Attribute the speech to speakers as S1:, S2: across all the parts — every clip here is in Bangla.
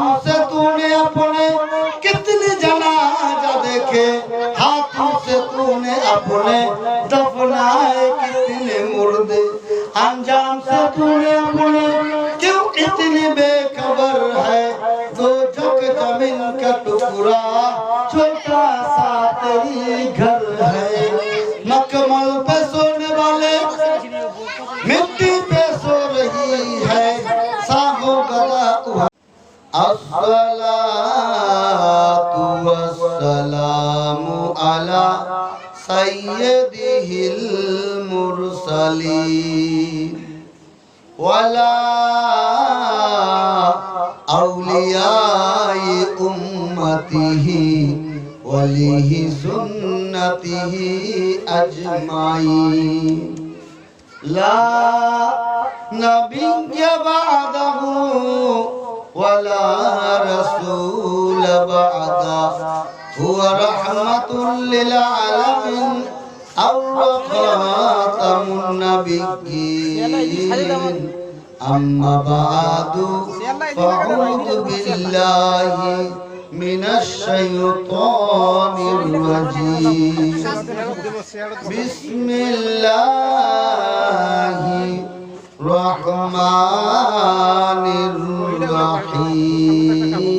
S1: ہم سے تو نے اپنے کتنے جنازہ دیکھے؟ ہاتھوں سے تو نے اپنے دفنائے کتنے مردے؟ انجام سے تو نے اپنے کیوں اتنے بے خبر ہے؟ دو جھک زمین کا ٹکڑا، چھوٹا سا تیری گھر ہے۔ مکمل پہ سونے والے مٹی پہ سو رہی ہے۔ ساہوں گدا আসসালাতু ওয়াসসালামু আলা সাইয়্যিদিহিল মুরসালিন ওয়ালা আউলিয়াই উম্মতিহি ওয়ালিহি সুন্নতিহি আজমাইন লা নবিয়্য বাদা رسول بعده هو رحمة للعالمين أو خاتم النبيين أما بعد فأعوذ بالله من الشيطان الرجيم بسم الله الرحمن الرحيم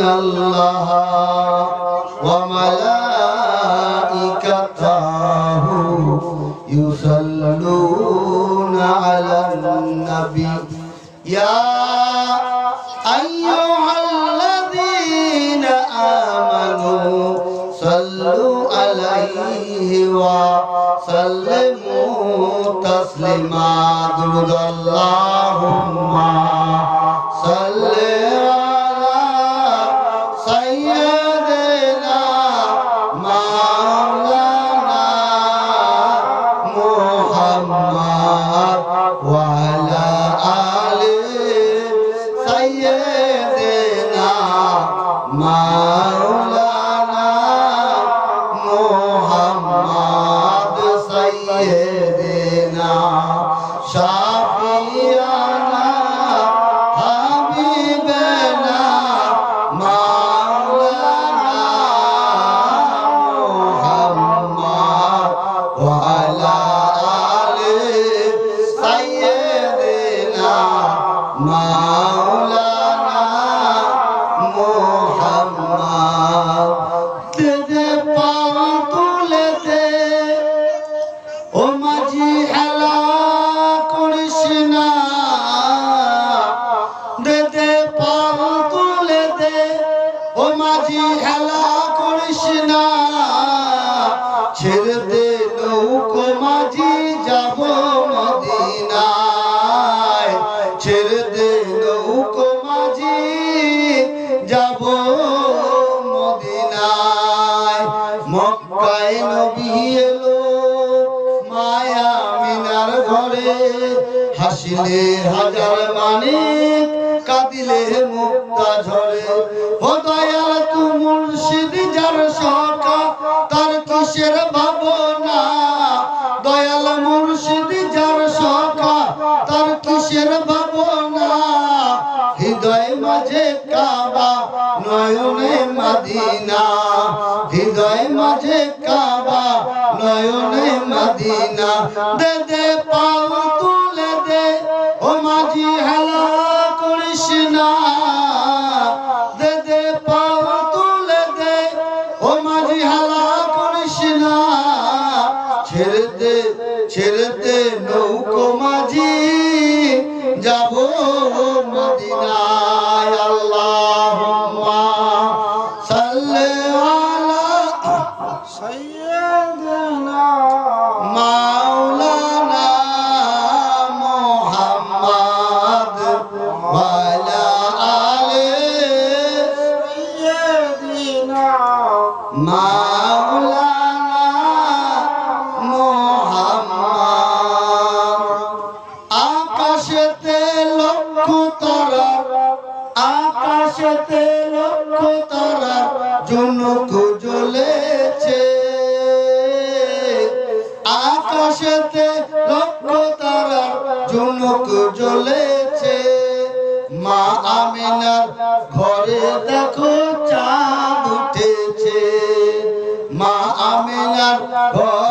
S1: الله وملائكته দে নৌকো মাঝি যাব মদিনায়। ছেড়ে দে নৌকো মাঝি যাব মদিনায়। মক্কায় নবী এলো মায়া মিনার ঘরে, হাসিলে হাজার দয়াল মুর্শিদ যার সখা তার কিসের ভাবনা? হৃদয় মাঝে কাবা, নয়নে মাদিনা। হৃদয় মাঝে কাবা, নয়নে মাদিনা। নৌকো মাঝি যাব। আকাশেতে লক্ষ তারা আকাশেতে লক্ষ তারা জনক জ্বলেছে। আকাশেতে লক্ষ তারা জনক জ্বলেছে। মা আমিনার ঘরে দেখো চাঁদ উঠেছে। মা আমিনার ঘরে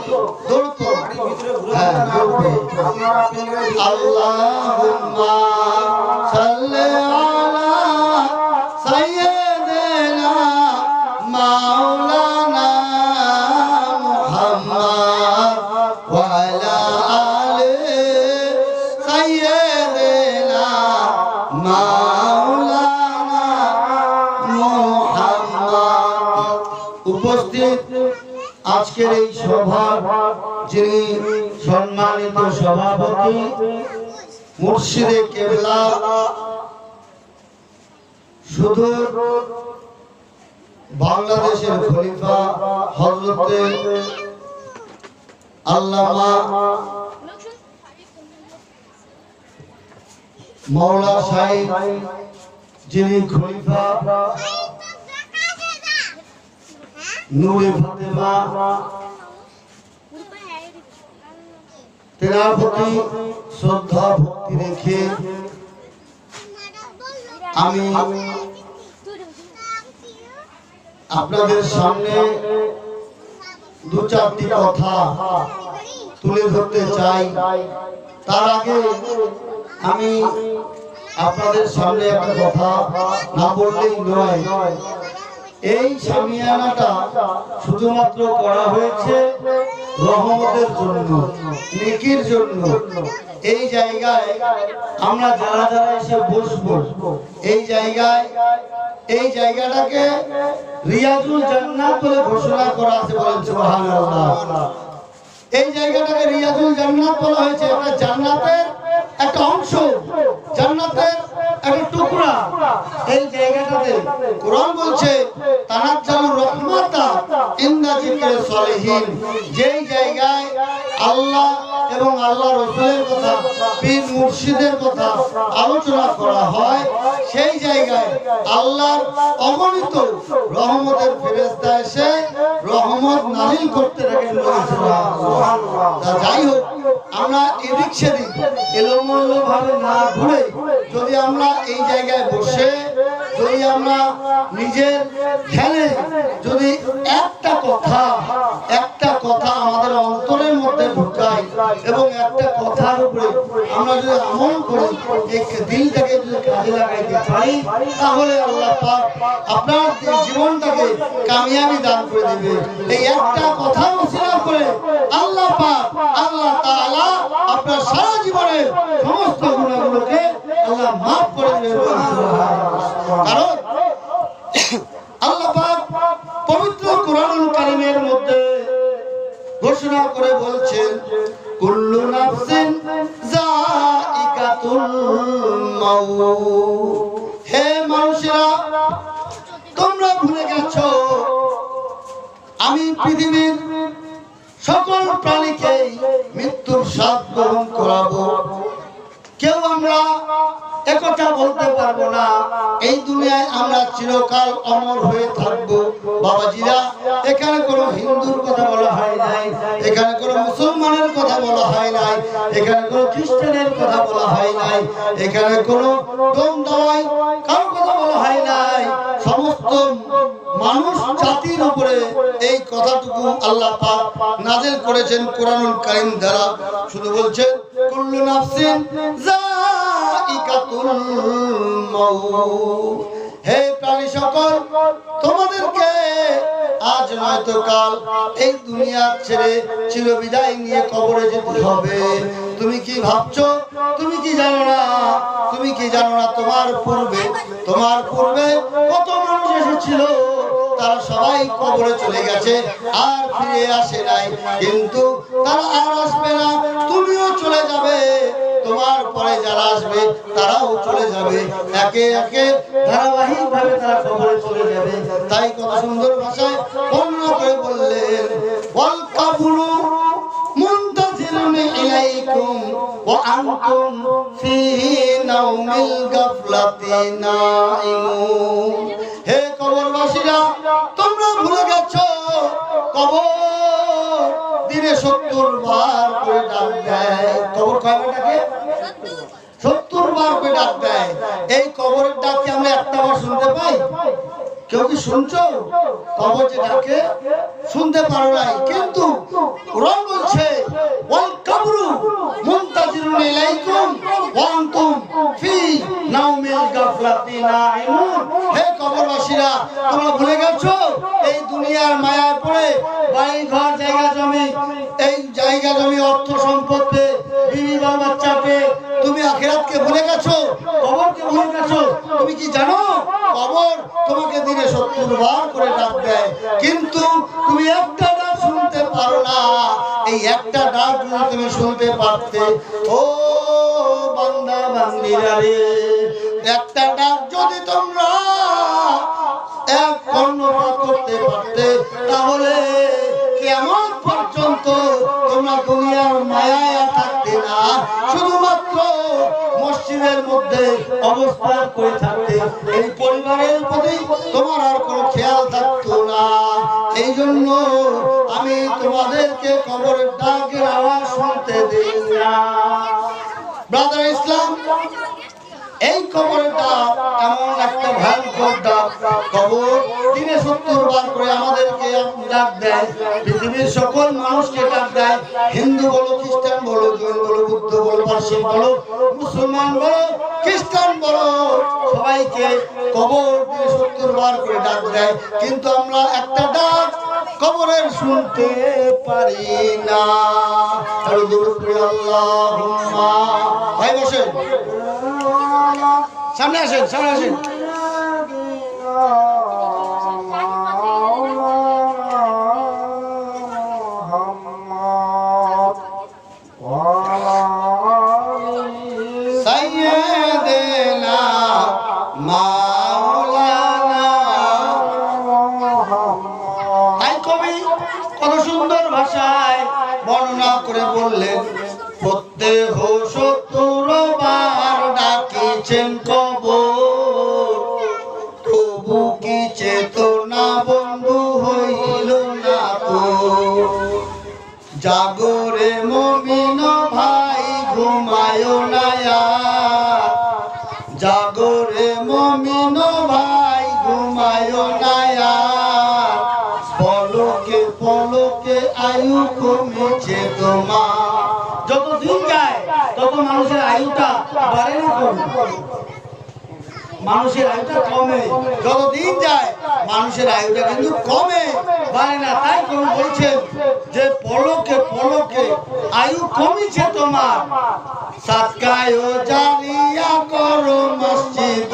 S1: করো হ্যাঁ দৌড় যিনি সম্মানিত সভাপতি মুর্শিদে কেবলা, শুধু বাংলাদেশের খলিফা হজরতে আল্লামা মৌলা সাহেব, যিনি খলিফা নূরে ফাতেমা তেনার শ্রদ্ধা ভক্তি রেখে আমি আপনাদের সামনে দু চারটি কথা তুলে ধরতে চাই। তার আগে আমি আপনাদের সামনে একটা কথা না বললেই নয়। এই সামিয়ানাটা শুধুমাত্র করা হয়েছে রহমতের জন্য, নেকির জন্য। এই জায়গায় আমরা যারা যারা এসে বসবো, এই জায়গায়, এই জায়গাটাকে রিয়াজুল জান্নাত বলে ঘোষণা করা আছে বলেন সুবহানাল্লাহ। এই জায়গাটাকে রিয়াজুল জান্নাত বলা হয়েছে। এটা জান্নাতের একটা অংশ। জান্নাতের একটা টুকরা। এই জায়গাটাতে কোরআন বলছে, তানাজ্জালুর রহমাতা ইন্না জিকরে সলিহিন। যেই জায়গায় আল্লাহ এবং আল্লাহ রসুলের কথা, পীর মুর্শিদের কথা আলোচনা করা হয় সেই জায়গায় আল্লাহর অগণিত রহমতের ফেরেস্তা এসে রহমত নাজিল করতে থাকেন তা যাই হোক, আমরা এদিক সেদিক এলোমেলো ভাবে না ঘুরে যদি আমরা এই জায়গায় বসে যদি আমরা নিজের ধ্যানে যদি একটা কথা একটা কথা আমাদের অন্তরের মধ্যে ঢুকাই এবং একটা কথার উপরে আমরা যদি আমল করি, এই দিলটাকে যদি কাজে লাগাইতে পারি, তাহলে আল্লাহ পাক আপনার জীবনটাকে কামিয়াবি দান করে দিবে। এই একটা কথা উচিত করে আল্লাহ পাক, আল্লাহ তাআলা আপনার সারা জীবনের সমস্ত গুণাগুলোকে আল্লাহ মাফ করে দিবে কারণ আল্লাহ পাক পবিত্র কোরআনুল কারীমের মধ্যে ঘোষণা করে বলছেন, কুল্লু নাফসিন যায়িকাতুল মাউত। হে মানুষেরা, তোমরা ভুলে গেছো, আমি পৃথিবীর সকল প্রাণীকে মৃত্যুর স্বাদ গ্রহণ করাবো। কেউ আমরা একথা বলতে পারব না। এই দুনিয়ায় আমরা চিরকাল অমর হয়ে থাকব। বাবাজিরা, এখানে কোনো হিন্দুর কথা বলা হয় নাই, এখানে কোনো মুসলমানের কথা বলা হয় নাই, এখানে কোনো খ্রিস্টানের কথা বলা হয় নাই, এখানে কোনো দম দাওয়াই কারও কথা বলা হয় নাই। সমস্ত মানুষ জাতির উপরে এই কথাটুকু আল্লাহ পাক নাজিল করেছেন কোরআনুল কারীম দ্বারা। শুধু বলছেন কুল্লু নাফসিন হে প্রাণী সকল, তোমাদেরকে আজ নয়তো কাল এই দুনিয়া ছেড়ে চিরবিদায় নিয়ে কবরে যেতে হবে। তুমি কি ভাবছ? তুমি কি জানো না? তুমি কি জানো না তোমার পূর্বে? তোমার পূর্বে কত মানুষ এসেছিল, তারা সবাই কবরে চলে গেছে, আর ফিরে আসে নাই। কিন্তু তারা আর আসবে না, তুমিও চলে যাবে। তোমার পরে যারা আসবে, তারাও চলে যাবে। একে একে ধারাবাহিক ভাবে তারা কবরে চলে যাবে। তাই কত সুন্দর ভাষায় বর্ণনা করে বললেন ওয়াল কাবুলু মুনতাজিরুন ইলাইকুম হে তোমরা ভুলে গেছো, কবর দিনে সত্তর বার করে ডাক দেয়। কবর কয়বার ডাকে সত্তর বার করে ডাক দেয় এই কবরের ডাক কি আমরা একটা বার শুনতে পাই কেউ কি শুনছো? যে ডাকে শুনতে পারো নাই। কিন্তু কোরআন বলছে, ওয়াল কাবরু মুনতাজিরুন ইলাইকুম ওয়া ফি নাউমিল গাফলাতি নাইমুন হে কবরবাসীরা, তোমরা ভুলে গেছো? এই দুনিয়ার মায়া পড়ে বাড়ি ঘর জায়গা জমি, এই জায়গা জমি অর্থ সম্পদ আখিরাতকে ভুলে গেছো? কবরকে ভুলে গেছো? তুমি কি জানো? কবর তোমাকে দিনে সত্তর বার করে ডাক দেয়। কিন্তু তুমি একটা ডাক শুনতে পারো না। এই একটা ডাক যদি তুমি শুনতে পারতে, ও বান্দা বান্দিরা রে, একটা ডাক যদি তোমরা এক কর্ণপাত করতে পারতে, তাহলে কেমন পর্যন্ত তোমরা দুনিয়ার মায়ায় থাকতে না। শুধুমাত্র মসজিদের মধ্যে অবস্থান করে থাকতে এই পরিবারের প্রতি তোমার আর কোনো খেয়াল থাকতো না। এই জন্য আমি তোমাদেরকে কবরের ডাকের আওয়াজ শুনতে দিই না। ব্রাদার ইসলাম এই কবরটা এমন একটা ভয়ঙ্কর ডাক। কবর দিনে সত্তর বার করে আমাদেরকে ডাক দেয়। পৃথিবীর সকল মানুষকে ডাক দেয়। হিন্দু বলো, খ্রিস্টান বলো, জৈন বলো বুদ্ধ বলো, পার্সি বলো, মুসলমান বলো, খ্রিস্টান বলো, সবাইকে কবর দিনে সত্তর বার করে ডাক দেয়। কিন্তু আমরা একটা ডাক কবরের শুনতে পারি না। আর ভাই বসেন। সামনে আসেন সামনে আসেন। তাই কবি কত সুন্দর ভাষায় বর্ণনা করে বললেন প্রত্যেক সত্তর বার ডাকিছেন কবর। তবু কি চেতনা বন্ধু হইল না তো? জাগরে মমিন ভাই, ঘুমায় নায়া জাগরে মমিন ভাই ঘুমায় নায়া পলকে পলকে আয়ু কমেছে তোমার যত দিন যায়, তত মানুষের আয়ুটা বাড়ে না মানুষের আয়ুটা কমে। যত দিন যায়, মানুষের আয়ুটা কিন্তু কমে। বাড়ে না, তাই কোন বলছেন যে পলকে পলকে আয়ু কমেছে তোমার। সাতকায় জারিয়া করো মসজিদ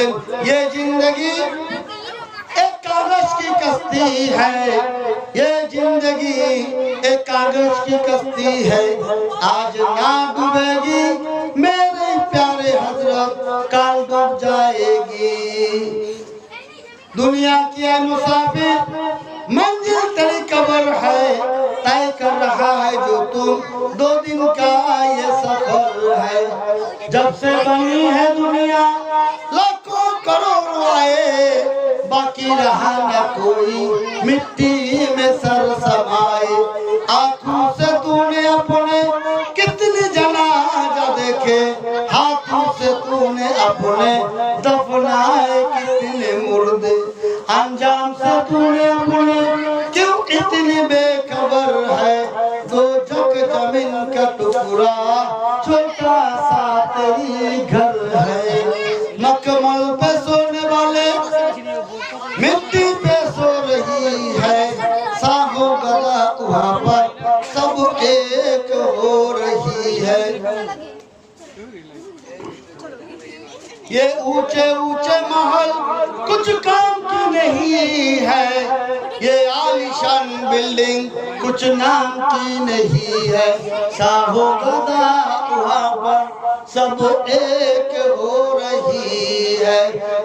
S1: دن یہ زندگی ایک کاغذ کی کشتی ہے۔ یہ زندگی ایک کاغذ کی کشتی ہے۔ آج نہ ڈوبے گی میرے پیارے حضرت کال ڈوب جائے گی دنیا کی اے مسافر، منزل تری قبر ہے۔ طے کر رہا ہے جو تم دو دن کا یہ سفر ہے۔ جب سے بنی ہے دنیا، لوگ باقی رہا نہ کوئی، مٹی میں سر سمائے آنکھوں سے تو نے اپنے کتنی جنازہ دیکھے۔ ہاتھوں سے تو نے اپنے دفنائے کتنے مردے انجام سے تو نے اپنے کیوں اتنی بے خبر ہے؟ دو جھک زمین کا ٹکرا چھوٹا سا یہ اونچے اونچے محل کچھ کام کی نہیں ہے۔ یہ عالیشان بلڈنگ کچھ نام کی نہیں ہے۔ ساہو گدا وہاں پر سب ایک ہو رہی है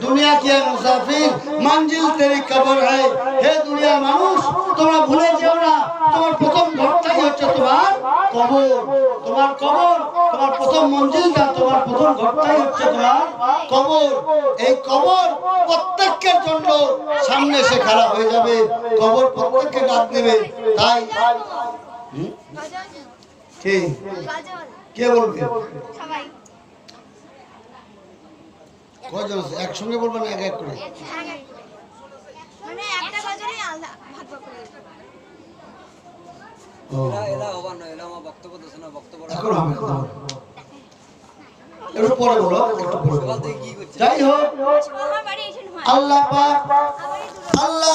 S1: दुनिया की है मुसाफिर मंजिल तेरी कब्र है हे दुनिया মানুষ তোমরা ভুলে যেও না তোমার প্রথম ঘরটাই হচ্ছে তোমার কবর তোমার কবর তোমার প্রথম মঞ্জিলটা তোমার প্রথম ঘরটাই হচ্ছে তোমার কবর এই কবর প্রত্যেকের জন্য সামনে এসে খাড়া হয়ে যাবে কবর প্রত্যেককে ডাক দেবে তাই হুম? কে কে বলবে
S2: সবাই
S1: কয়জন? আছে? একসঙ্গে বলবেন এক এক করে?
S2: মানে
S1: যাই হোক। আল্লাহ আল্লাহ